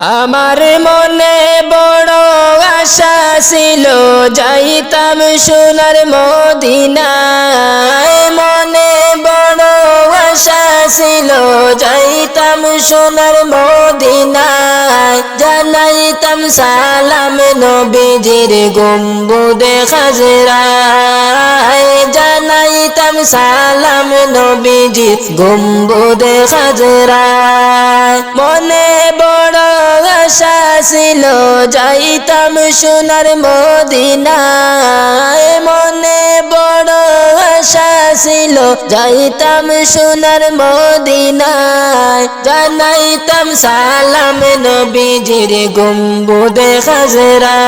আমার মনে বড় আশা ছিল, যাইতাম সোনার মদিনায়। মনে বড় আশা ছিল, যাইতাম সোনার মদিনায়। জানাইতাম সালাম নবীজির গম্বুদে খাজরায় জানাইতাম সালাম নবীজি গম্বুদে খাজরায় মনে বড় আশা ছিল যাইতাম সোনার মদিনায় ছিল যাইতাম সোনার মদিনায়, জানাইতাম সালাম নবীজির গম্বুদে খাজরা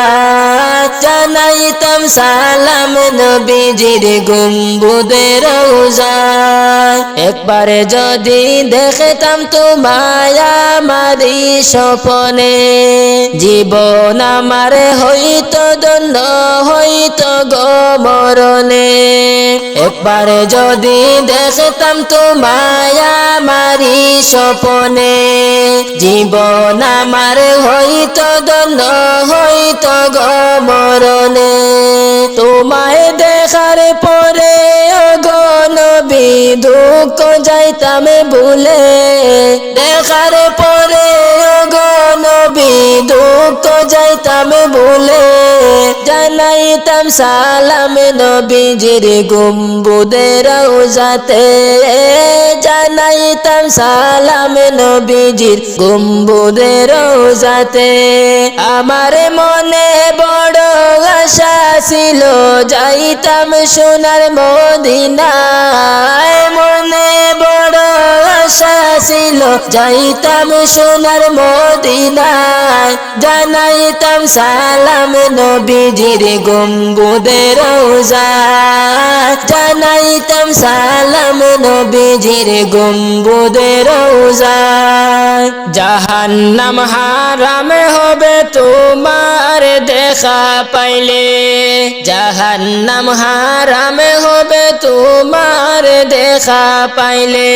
জানাইতাম সালাম নবীজির গম্বুদে রোজায় একবারে যদি দেখতাম তোমায় আমারি স্বপনে, জীবন আমার হইতো দণ্ড হইতো গমরণে একবারে যদি দেখতাম তোমায় আমারি স্বপনে, জীবন আমার হইতো দণ্ড হইতো গমরণে তোমায় দেখার পরে অগনবী দুঃখ যাইতাম ভুলে। দেখার পরে অগনবী দুঃখ যাইতাম ভুলে। জানাইতাম সালাম নবীজির গম্বুদের যাতে জানাইতাম সালাম নবীজির গম্বুদের যাতে আমার মনে বড় আশা ছিল, যাইতাম সোনার আশা ছিল, যাইতাম সোনার মদিনায়, জানাইতাম সালাম নবীজির গম্বুদের রোজায়, জানাইতাম সালাম নবীজির গম্বুদের রোজায়। জাহান্নাম হারাম হবে তোমার দেখা পাইলে। জাহান্নাম হারাম হবে তোমার দেখা পাইলে।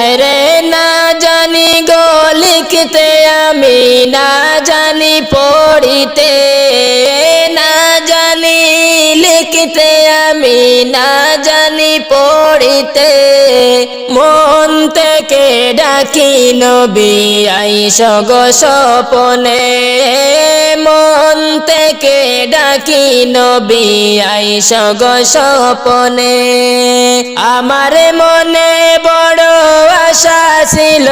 আরে না জানি গো, লিখতে আমি না জানি পড়িতে। জানি, লিখতে আমি না জানি, পড়িতে মন থেকে ডাকি নবী, আইস গো সপনে মন থেকে ডাকি নবী, আইস গো সপনে আমার মনে বড় আশা ছিল,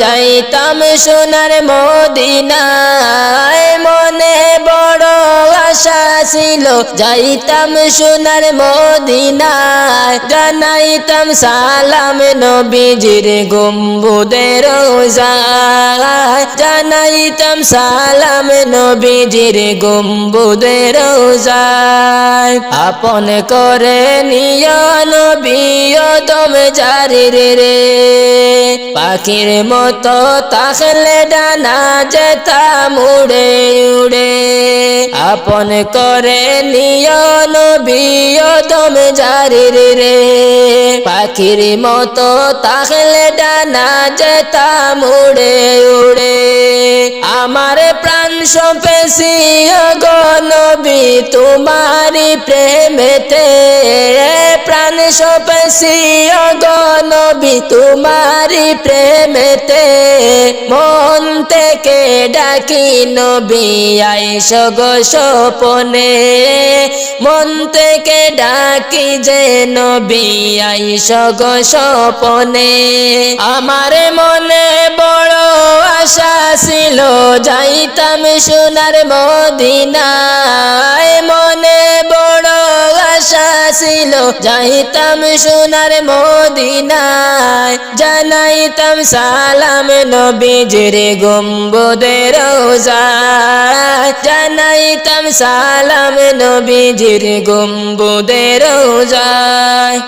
যাইতাম সোনার মদিনায়। মনে বড় ছিল যাইতাম সোনার মদিনায় জানাইতাম সালাম নবীজির গম্বুদের জানাইতাম সালাম নবীজির গম্বুদের রোজায়। আপন করে নিয় নবী দম জারি রে। পাখির মতো তাহলে ডানা যেতাম উড়ে উড়ে। আপন করে নিয় নবী দম জারি রে। পাখির মতো তাহলে ডানা যেতাম উড়ে উড়ে। আমার প্রাণ সপেছি গনবী তোমারি প্রেমেতে। প্রাণ সপেছি গনবী তোমারি প্রেমেতে। মন থেকে ডাকি নবী, আইস গো সপনে মন থেকে ডাকি যে নবী, আইস গো আমার মনে বড় আশা যাইতাম সোনার মদিনায়। মনে বড় আশা ছিল, যাইতাম সোনার মদিনায়। জানাইতাম সালাম নবীজির গম্বুদের রোজায়। জানাইতাম সালাম নবীজির গম্বুদের রোজায়।